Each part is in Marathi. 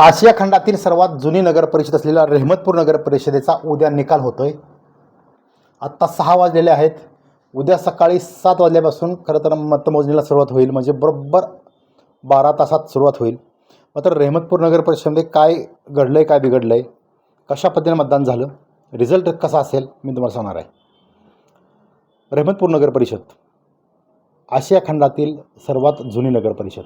आशिया खंडातील सर्वात जुनी नगर परिषद असलेल्या रेहमतपूर नगर परिषदेचा उद्या निकाल होतोय. आत्ता सहा वाजलेले आहेत. उद्या सकाळी सात वाजल्यापासून खरं तर मतमोजणीला सुरुवात होईल. म्हणजे बरोबर बारा तासात सुरुवात होईल. मात्र रेहमतपूर नगर परिषदेमध्ये काय घडलं आहे काय बिघडलं आहे कशा पद्धतीने मतदान झालं रिझल्ट कसा असेल मी तुम्हाला सांगणार आहे. रेहमतपूर नगर परिषद आशिया खंडातील सर्वात जुनी नगर परिषद.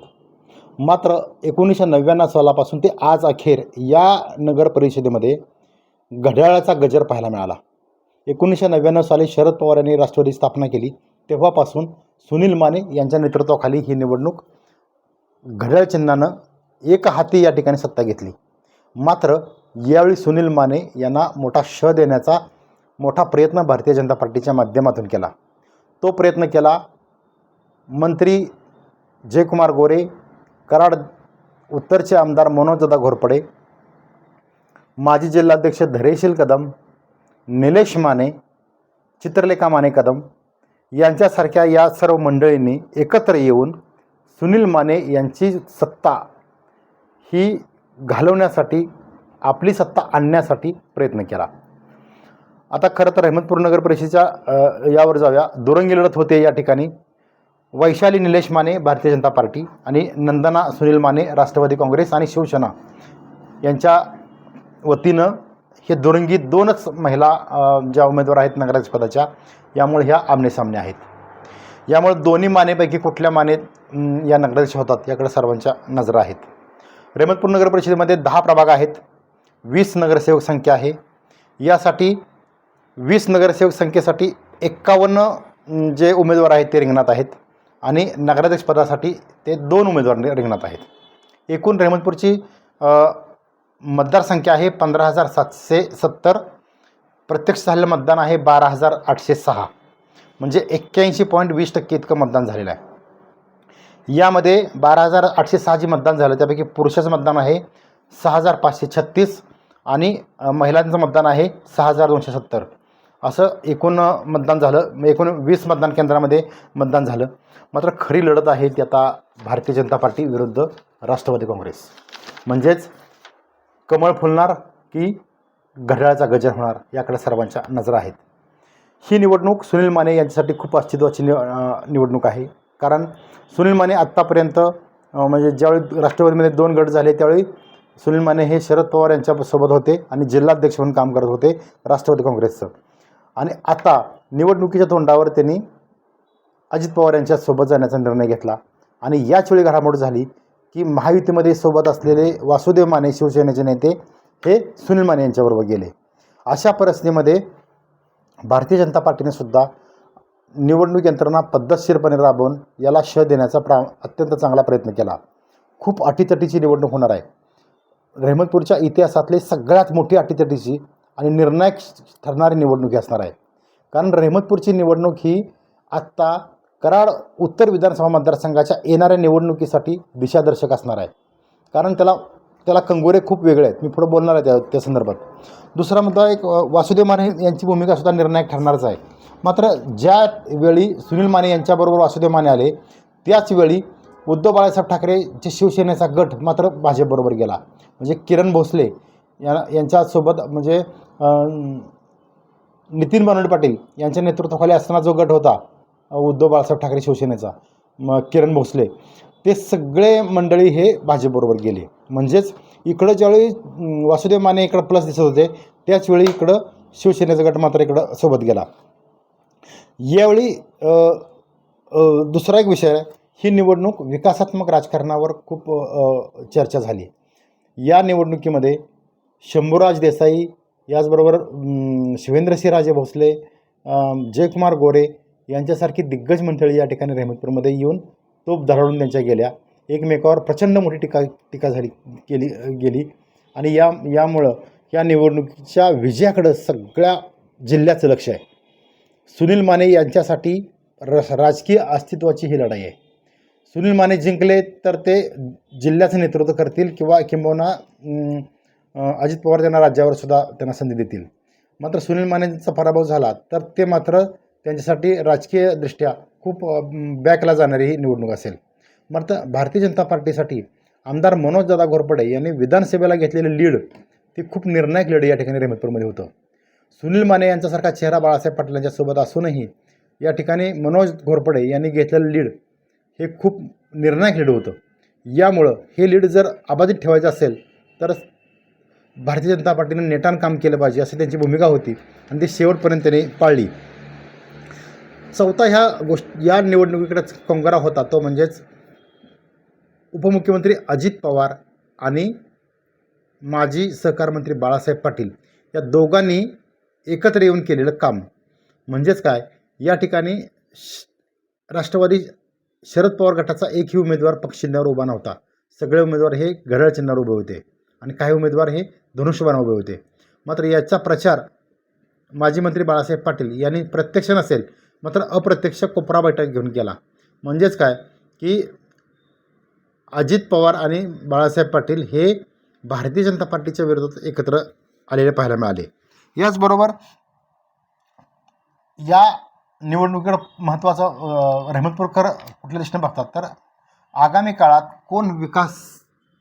मात्र एकोणीसशे नव्याण्णव सालापासून ते आज अखेर या नगर परिषदेमध्ये घड्याळाचा गजर पाहायला मिळाला. एकोणीसशे नव्याण्णव साली शरद पवार यांनी राष्ट्रवादी स्थापना केली. तेव्हापासून सुनील माने यांच्या नेतृत्वाखाली ही निवडणूक घड्याळ चिन्हानं एक हाती या ठिकाणी सत्ता घेतली. मात्र यावेळी सुनील माने यांना मोठा श देण्याचा मोठा प्रयत्न भारतीय जनता पार्टीच्या माध्यमातून केला. तो प्रयत्न केला. मंत्री जयकुमार गोरे कराड उत्तरचे आमदार मनोजदा घोरपडे माजी जिल्हाध्यक्ष धैर्यशील कदम निलेश माने चित्रलेखा माने कदम यांच्यासारख्या या सर्व मंडळींनी एकत्र येऊन सुनील माने यांची सत्ता ही घालवण्यासाठी आपली सत्ता आणण्यासाठी प्रयत्न केला. आता खरं तर अहमदपूर नगर परिषदेच्या यावर जाऊया. दुरंगी लढत होते या ठिकाणी. वैशाली निलेश माने भारतीय जनता पार्टी आणि नंदना सुनील माने राष्ट्रवादी काँग्रेस आणि शिवसेना यांच्या वतीनं हे दुरंगी दोनच महिला ज्या उमेदवार आहेत नगराध्यक्ष पदाच्या यामुळे ह्या आमनेसामने आहेत. यामुळे दोन्ही मानेपैकी कुठल्या माने या नगराध्यक्ष होतात याकडे सर्वांच्या नजरा आहेत. रेमतपूर नगर परिषदेमध्ये दहा प्रभाग आहेत. वीस नगरसेवक संख्या आहे. यासाठी वीस नगरसेवक संख्येसाठी एक्कावन्न जे उमेदवार आहेत ते रिंगणात आहेत. आणि नगराध्यक्ष पदासाठी ते दोन उमेदवार रिंगणात आहेत. एकूण रेहमतपूरची मतदारसंख्या आहे पंधरा हजार सातशे सत्तर. प्रत्यक्ष झालेलं मतदान आहे बारा हजार आठशे सहा. म्हणजे एक्क्याऐंशी पॉईंट वीस टक्के इतकं मतदान झालेलं आहे. यामध्ये बारा हजार आठशे सहा जे मतदान झालं त्यापैकी पुरुषाचं मतदान आहे सहा हजार पाचशे छत्तीस आणि महिलांचं मतदान आहे सहा हजार दोनशे सत्तर. असं एकूण मतदान झालं एकूण वीस मतदान केंद्रामध्ये मतदान झालं. मात्र खरी लढत आहे ती आता भारतीय जनता पार्टी विरुद्ध राष्ट्रवादी काँग्रेस. म्हणजेच कमळ फुलणार की घड्याळाचा गजर होणार याकडे सर्वांच्या नजरा आहेत. ही निवडणूक सुनील माने यांच्यासाठी खूप अस्तित्वाची नि निवडणूक आहे. कारण सुनील माने आत्तापर्यंत म्हणजे ज्यावेळी राष्ट्रवादीमध्ये दोन गट झाले त्यावेळी सुनील माने हे शरद पवार यांच्यासोबत होते आणि जिल्हाध्यक्ष म्हणून काम करत होते राष्ट्रवादी काँग्रेसचं. आणि आता निवडणुकीच्या तोंडावर त्यांनी अजित पवार यांच्या सोबत जाण्याचा निर्णय घेतला. आणि याच वेळी घडामोड झाली की महायुतीमध्ये सोबत असलेले वासुदेव माने शिवसेनेचे नेते हे सुनील माने यांच्याबरोबर गेले. अशा परिस्थितीमध्ये भारतीय जनता पार्टीने सुद्धा निवडणूक यंत्रणा पद्धतशीरपणे राबवून याला श देण्याचा प्रा अत्यंत चांगला प्रयत्न केला. खूप अटीतटीची निवडणूक होणार आहे. रेहमतपूरच्या इतिहासातली सगळ्यात मोठी अटीतटीची आणि निर्णायक ठरणारी निवडणूक असणार आहे. कारण रेहमतपूरची निवडणूक ही आत्ता कराड उत्तर विधानसभा मतदारसंघाच्या येणाऱ्या निवडणुकीसाठी दिशादर्शक असणार आहे. कारण त्याला त्याला कंगोरे खूप वेगळे आहेत. मी पुढं बोलणार आहे त्या त्या संदर्भात. दुसरा मुद्दा एक वासुदेव माने यांची भूमिका सुद्धा निर्णायक ठरणारच आहे. मात्र ज्या वेळी सुनील माने यांच्याबरोबर वासुदेव माने आले त्याचवेळी उद्धव बाळासाहेब ठाकरेचे शिवसेनेचा गट मात्र भाजपबरोबर गेला. म्हणजे किरण भोसले या यांच्यासोबत म्हणजे नितीन बनवडे पाटील यांच्या नेतृत्वाखाली असताना जो गट होता उद्धव बाळासाहेब ठाकरे शिवसेनेचा मग किरण भोसले ते सगळे मंडळी हे भाजपबरोबर गेले. म्हणजेच इकडं ज्यावेळी वासुदेव माने इकडं प्लस दिसत होते त्याचवेळी इकडं शिवसेनेचा गट मात्र इकडं सोबत गेला. यावेळी दुसरा एक विषय आहे ही निवडणूक विकासात्मक राजकारणावर खूप चर्चा झाली. या निवडणुकीमध्ये शंभूराज देसाई याचबरोबर अं, शिवेंद्रसिंहराजे भोसले जयकुमार गोरे यांच्यासारखी दिग्गज मंडळी या ठिकाणी रहमतपूरमध्ये येऊन तोप धराडून त्यांच्या गेल्या. एकमेकावर प्रचंड मोठी टीका टीका झाली केली गेली. आणि या यामुळं या निवडणुकीच्या विजयाकडं सगळ्या जिल्ह्याचं लक्ष आहे. सुनील माने यांच्यासाठी र राजकीय अस्तित्वाची ही लढाई आहे. सुनील माने जिंकले तर ते जिल्ह्याचं नेतृत्व करतील किंवा किंबहुना अजित पवार त्यांना राज्यावर सुद्धा त्यांना संधी देतील. मात्र सुनील मानेंचा पराभव झाला तर ते मात्र त्यांच्यासाठी राजकीयदृष्ट्या खूप बॅकला जाणारी ही निवडणूक असेल. मात्र भारतीय जनता पार्टीसाठी आमदार मनोजदादा घोरपडे यांनी विधानसभेला घेतलेली लीड ते खूप निर्णायक लीड या ठिकाणी रेहमतपूरमध्ये होतं. सुनील माने यांच्यासारखा चेहरा बाळासाहेब पाटील यांच्यासोबत असूनही या ठिकाणी मनोज घोरपडे यांनी घेतलेलं लीड हे खूप निर्णायक लीड होतं. यामुळं हे लीड जर अबाधित ठेवायचं असेल तर भारतीय जनता पार्टीनं नेटान काम केलं पाहिजे अशी त्यांची भूमिका होती आणि ती शेवटपर्यंत त्यांनी पाळली. चौथा ह्या गोष्ट या निवडणुकीकडे कंगरा होता तो म्हणजेच उपमुख्यमंत्री अजित पवार आणि माजी सहकारमंत्री बाळासाहेब पाटील. या दोघांनी एकत्र येऊन केलेलं काम. म्हणजेच काय? या ठिकाणी श राष्ट्रवादी शरद पवार गटाचा एकही उमेदवार पक्षचिन्हावर उभा नव्हता. सगळे उमेदवार हे घड्याळ चिन्हावर उभे होते आणि काही उमेदवार हे धनुष्यबाण उभे होते. मात्र याचा प्रचार माजी मंत्री बाळासाहेब पाटील यांनी प्रत्यक्ष नसेल मात्र अप्रत्यक्ष कोपरा बैठक घेऊन गेला. म्हणजेच काय? की अजित पवार आणि बाळासाहेब पाटील हे भारतीय जनता पार्टीच्या विरोधात एकत्र आलेले पाहायला मिळाले. याचबरोबर या निवडणुकीकडे महत्त्वाचं रहमतपूरकर कुठल्या दृष्टीने बघतात. तर आगामी काळात कोण विकास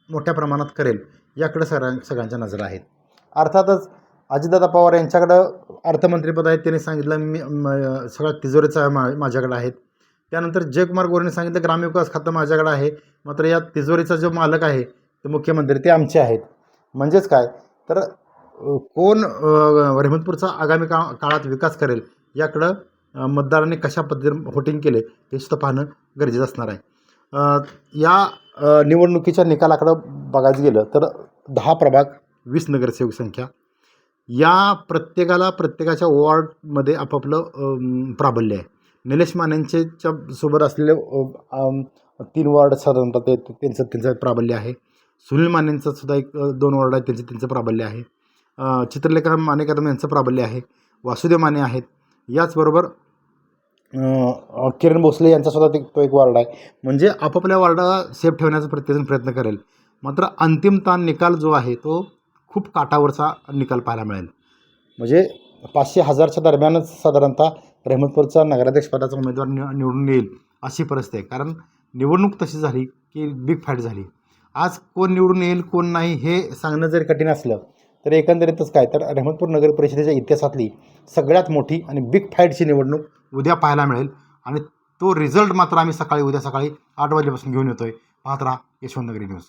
मोठ्या प्रमाणात करेल याकडे सगळ्यां सगळ्यांच्या नजर आहेत. अर्थातच अजितदादा पवार यांच्याकडं अर्थमंत्रीपद आहे त्यांनी सांगितलं मी म- सगळ्या तिजोरीचा मा माझ्याकडे आहेत. त्यानंतर जयकुमार गोरेने सांगितलं ग्रामविकास खातं माझ्याकडे आहे मात्र या तिजोरीचा जो मालक आहे ते मुख्यमंत्री ते आमचे आहेत. म्हणजेच काय? तर कोण रेहमतपूरचा आगामी का काळात विकास करेल याकडं मतदारांनी कशा पद्धतीने व्होटिंग केले हे सुद्धा पाहणं गरजेचं असणार आहे. या निवडणुकीच्या निकालाकडं बघायचं गेलं तर दहा प्रभाग वीस नगरसेवक संख्या या प्रत्येकाला प्रत्येकाच्या वॉर्डमध्ये आपापलं प्राबल्य आहे. निलेश मानेंचेच्या सोबत असलेले तीन वॉर्ड साधारणतः ते त्यांचं त्यांचं प्राबल्य आहे. सुनील मानेंचं सुद्धा एक दोन वॉर्ड आहे त्यांचं त्यांचं प्राबल्य आहे. चित्रलेखा माने कदम यांचं प्राबल्य आहे. वासुदेव माने आहेत. याचबरोबर किरण भोसले यांचासुद्धा ते तो एक वॉर्ड आहे. म्हणजे आपापल्या वॉर्डाला सेफ ठेवण्याचा प्रत्येकजण प्रयत्न करेल. मात्र अंतिम ताण निकाल जो आहे तो खूप काटावरचा निकाल पाहायला मिळेल. म्हणजे पाचशे हजारच्या दरम्यानच साधारणतः रहमतपूरचा नगराध्यक्षपदाचा उमेदवार नि निवडून येईल अशी परिस्थिती आहे. कारण निवडणूक तशी झाली की बिग फाईट झाली. आज कोण निवडून येईल कोण नाही हे सांगणं जरी कठीण असलं तरी एकंदरीतच काय तर रहमतपूर नगर परिषदेच्या इतिहासातली सगळ्यात मोठी आणि बिग फाईटची निवडणूक उद्या पाहायला मिळेल. आणि तो रिझल्ट मात्र आम्ही सकाळी उद्या सकाळी आठ वाजेपासून घेऊन येतो आहे पाहत राहा यशवंतनगरी न्यूज